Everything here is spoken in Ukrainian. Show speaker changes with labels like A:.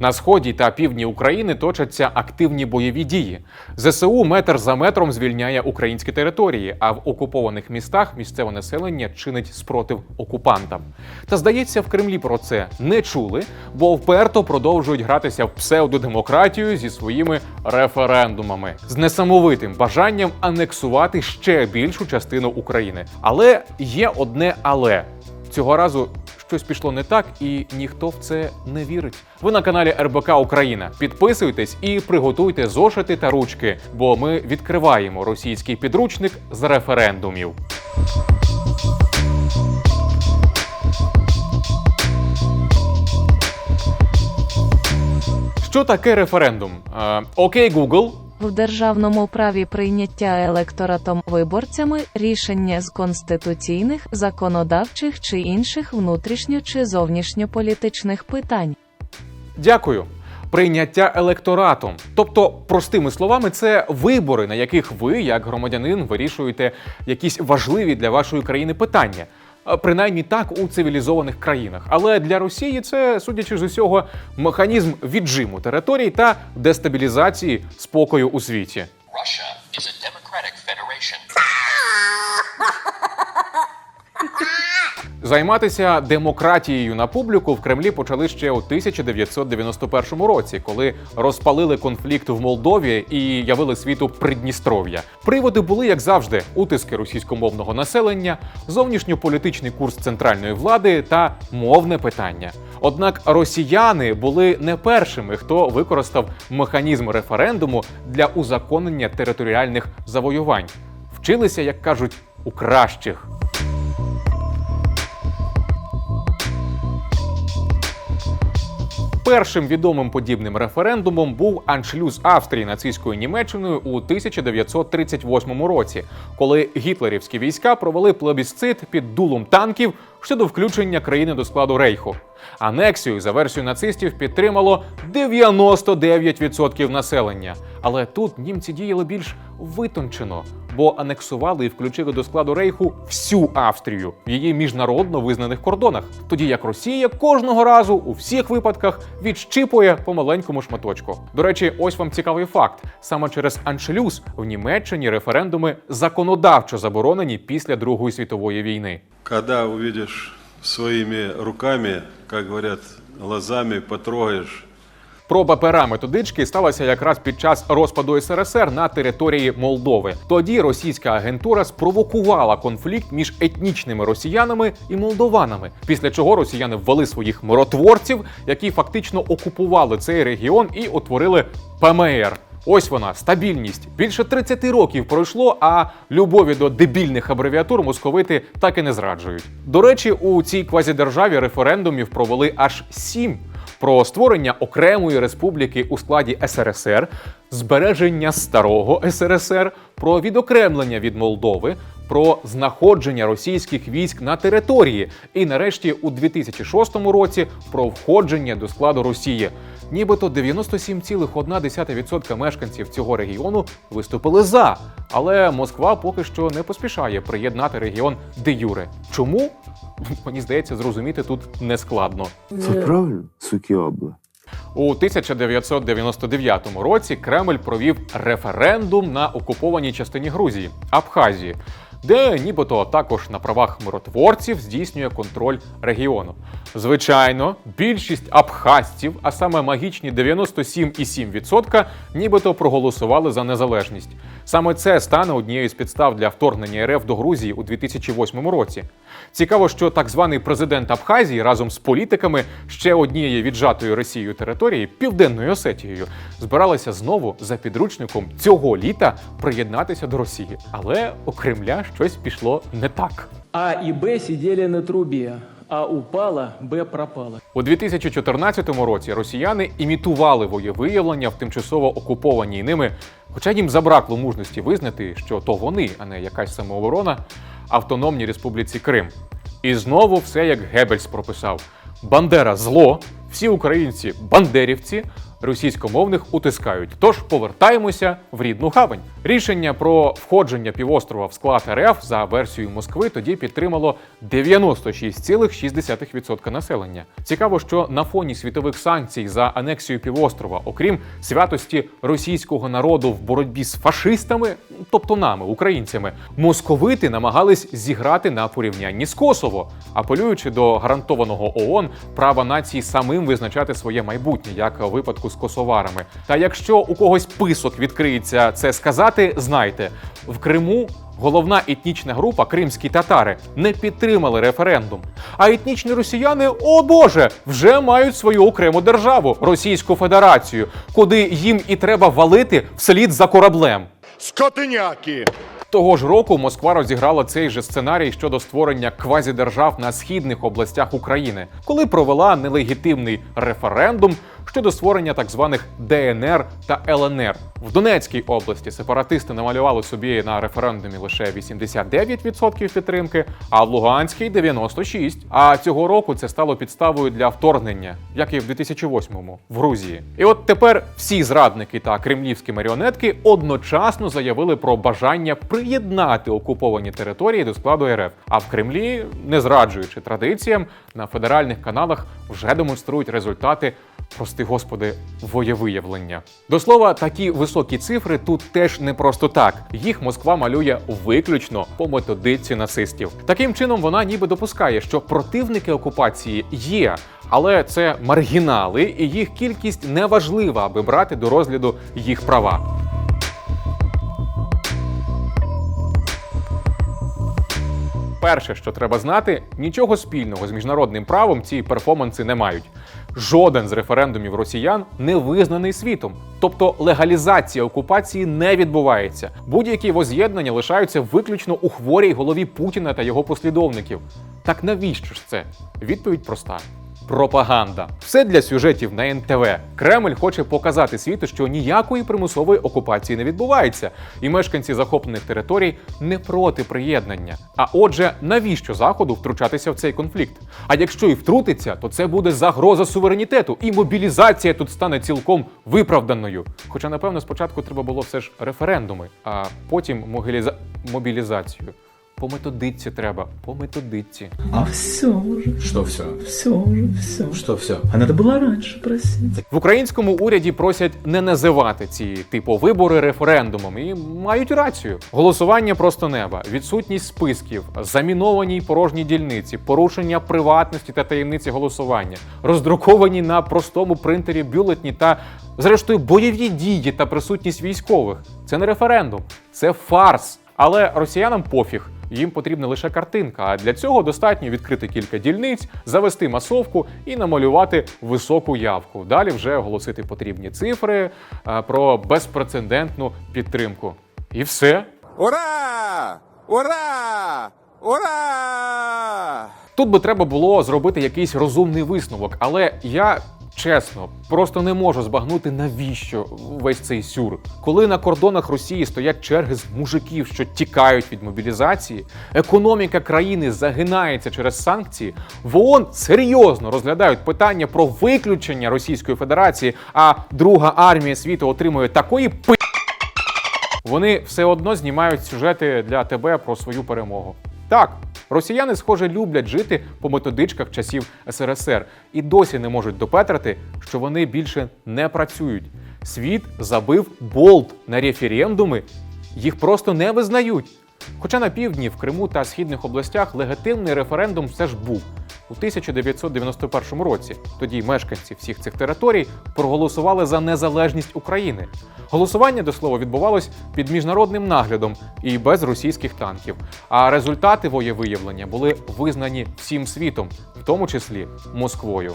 A: На сході та півдні України точаться активні бойові дії. ЗСУ метр за метром звільняє українські території, а в окупованих містах місцеве населення чинить спротив окупантам. Та здається, в Кремлі про це не чули, бо вперто продовжують гратися в псевдодемократію зі своїми референдумами з несамовитим бажанням анексувати ще більшу частину України. Але є одне але цього разу щось пішло не так, і ніхто в це не вірить. Ви на каналі РБК Україна. Підписуйтесь і приготуйте зошити та ручки, бо ми відкриваємо російський підручник з референдумів. Що таке референдум? Е, Окей, Google.
B: В державному праві прийняття електоратом виборцями рішення з конституційних, законодавчих чи інших внутрішньо чи зовнішньополітичних питань.
A: Дякую. Прийняття електоратом, тобто, простими словами, це вибори, на яких ви, як громадянин, вирішуєте якісь важливі для вашої країни питання. Принаймні так у цивілізованих країнах. Але для Росії це, судячи з усього, механізм віджиму територій та дестабілізації спокою у світі.
C: Russia is a
A: Займатися демократією на публіку в Кремлі почали ще у 1991 році, коли розпалили конфлікт в Молдові і явили світу Придністров'я. Приводи були, як завжди, утиски російськомовного населення, зовнішньополітичний курс центральної влади та мовне питання. Однак росіяни були не першими, хто використав механізм референдуму для узаконення територіальних завоювань. Вчилися, як кажуть, у кращих. Першим відомим подібним референдумом був аншлюз Австрії нацистською Німеччиною у 1938 році, коли гітлерівські війська провели плебісцит під дулом танків щодо включення країни до складу рейху. Анексію за версією нацистів підтримало 99% населення. Але тут німці діяли більш витончено, бо анексували і включили до складу рейху всю Австрію в її міжнародно визнаних кордонах, тоді як Росія кожного разу у всіх випадках відщипує по маленькому шматочку. До речі, ось вам цікавий факт: саме через аншлюз в Німеччині референдуми законодавчо заборонені після Другої світової війни.
D: Когда увидишь своими руками, как говорят, глазами потрогаешь,
A: Проба пера методички сталася якраз під час розпаду СРСР на території Молдови. Тоді російська агентура спровокувала конфлікт між етнічними росіянами і молдованами. Після чого росіяни ввели своїх миротворців, які фактично окупували цей регіон і утворили ПМР. Ось вона стабільність. Більше 30 років пройшло, а любові до дебільних абревіатур московити так і не зраджують. До речі, у цій квазідержаві референдумів провели аж сім про створення окремої республіки у складі СРСР, збереження старого СРСР, про відокремлення від Молдови, про знаходження російських військ на території, і нарешті у 2006 році про входження до складу Росії. Нібито 97,1% мешканців цього регіону виступили за, але Москва поки що не поспішає приєднати регіон де юре. Чому? Мені здається, зрозуміти тут нескладно.
E: Це правильно, суки обла.
A: У 1999 році Кремль провів референдум на окупованій частині Грузії Абхазії, де нібито також на правах миротворців здійснює контроль регіону. Звичайно, більшість абхазців, а саме магічні 97,7%, нібито проголосували за незалежність. Саме це стане однією з підстав для вторгнення РФ до Грузії у 2008 році. Цікаво, що так званий президент Абхазії разом з політиками ще однієї віджатої Росією території Південною Осетією збиралися знову за підручником цього літа приєднатися до Росії. Але у Кремля щось пішло не так.
F: А и Б сидели на трубе, а упала, Б пропала.
A: У 2014 році росіяни імітували воєвиявлення в тимчасово окупованій ними, хоча їм забракло мужності визнати, що то вони, а не якась самооборона, автономній республіці Крим. І знову все як Геббельс прописав: Бандера зло, всі українці бандерівці, російськомовних утискають. Тож повертаємося в рідну гавань. Рішення про входження півострова в склад РФ за версією Москви тоді підтримало 96,6% населення. Цікаво, що на фоні світових санкцій за анексію півострова, окрім святості російського народу в боротьбі з фашистами, тобто нами, українцями, московити намагались зіграти на порівнянні з Косово, апелюючи до гарантованого ООН права нації самим визначати своє майбутнє, як у випадку з косоварами. Та якщо у когось писок відкриється це сказати, знайте в Криму. Головна етнічна група кримські татари не підтримали референдум. А етнічні росіяни, о Боже, вже мають свою окрему державу Російську Федерацію, куди їм і треба валити вслід за кораблем.
G: Скотиняки!
A: Того ж року Москва розіграла цей же сценарій щодо створення квазідержав на східних областях України, коли провела нелегітимний референдум щодо створення так званих ДНР та ЛНР. В Донецькій області сепаратисти намалювали собі на референдумі лише 89% підтримки, а в Луганській 96%. А цього року це стало підставою для вторгнення, як і в 2008-му в Грузії. І от тепер всі зрадники та кремлівські маріонетки одночасно заявили про бажання приєднати окуповані території до складу РФ. А в Кремлі, не зраджуючи традиціям, на федеральних каналах вже демонструють результати. Прости господи, воєвиявлення. До слова, такі високі цифри тут теж не просто так. Їх Москва малює виключно по методиці нацистів. Таким чином, вона ніби допускає, що противники окупації є, але це маргінали, і їх кількість не важлива, аби брати до розгляду їх права. Перше, що треба знати, нічого спільного з міжнародним правом ці перформанси не мають. Жоден з референдумів росіян не визнаний світом, тобто легалізація окупації не відбувається. Будь-які воз'єднання лишаються виключно у хворій голові Путіна та його послідовників. Так навіщо ж це? Відповідь проста. Пропаганда. Все для сюжетів на НТВ. Кремль хоче показати світу, що ніякої примусової окупації не відбувається, і мешканці захоплених територій не проти приєднання. А отже, навіщо заходу втручатися в цей конфлікт? А якщо і втрутиться, то це буде загроза суверенітету, і мобілізація тут стане цілком виправданою. Хоча, напевно, спочатку треба було все ж референдуми, а потім могиліза... мобілізацію. По методиці треба, по методиці.
H: А все уже,
I: Что все?
H: все уже, все.
I: Что все?
H: А надо было раньше просить.
A: В українському уряді просять не називати ці типу вибори референдумом і мають рацію. Голосування просто неба, відсутність списків, заміновані й порожні дільниці, порушення приватності та таємниці голосування, роздруковані на простому принтері бюлетні та, зрештою, бойові дії та присутність військових. Це не референдум, це фарс. Але росіянам пофіг. Їм потрібна лише картинка, а для цього достатньо відкрити кілька дільниць, завести масовку і намалювати високу явку. Далі вже оголосити потрібні цифри е, про безпрецедентну підтримку. І все.
G: Ура! Ура! Ура!
A: Тут би треба було зробити якийсь розумний висновок, але я. Чесно, просто не можу збагнути, навіщо весь цей сюр. Коли на кордонах Росії стоять черги з мужиків, що тікають від мобілізації, економіка країни загинається через санкції, в ООН серйозно розглядають питання про виключення Російської Федерації, а друга армія світу отримує такої пи. Вони все одно знімають сюжети для тебе про свою перемогу. Так, росіяни, схоже, люблять жити по методичках часів СРСР і досі не можуть допетрити, що вони більше не працюють. Світ забив болт на референдуми, їх просто не визнають. Хоча на півдні, в Криму та східних областях легітимний референдум все ж був у 1991 році. Тоді мешканці всіх цих територій проголосували за незалежність України. Голосування, до слова, відбувалось під міжнародним наглядом і без російських танків. А результати воєвиявлення були визнані всім світом, в тому числі Москвою.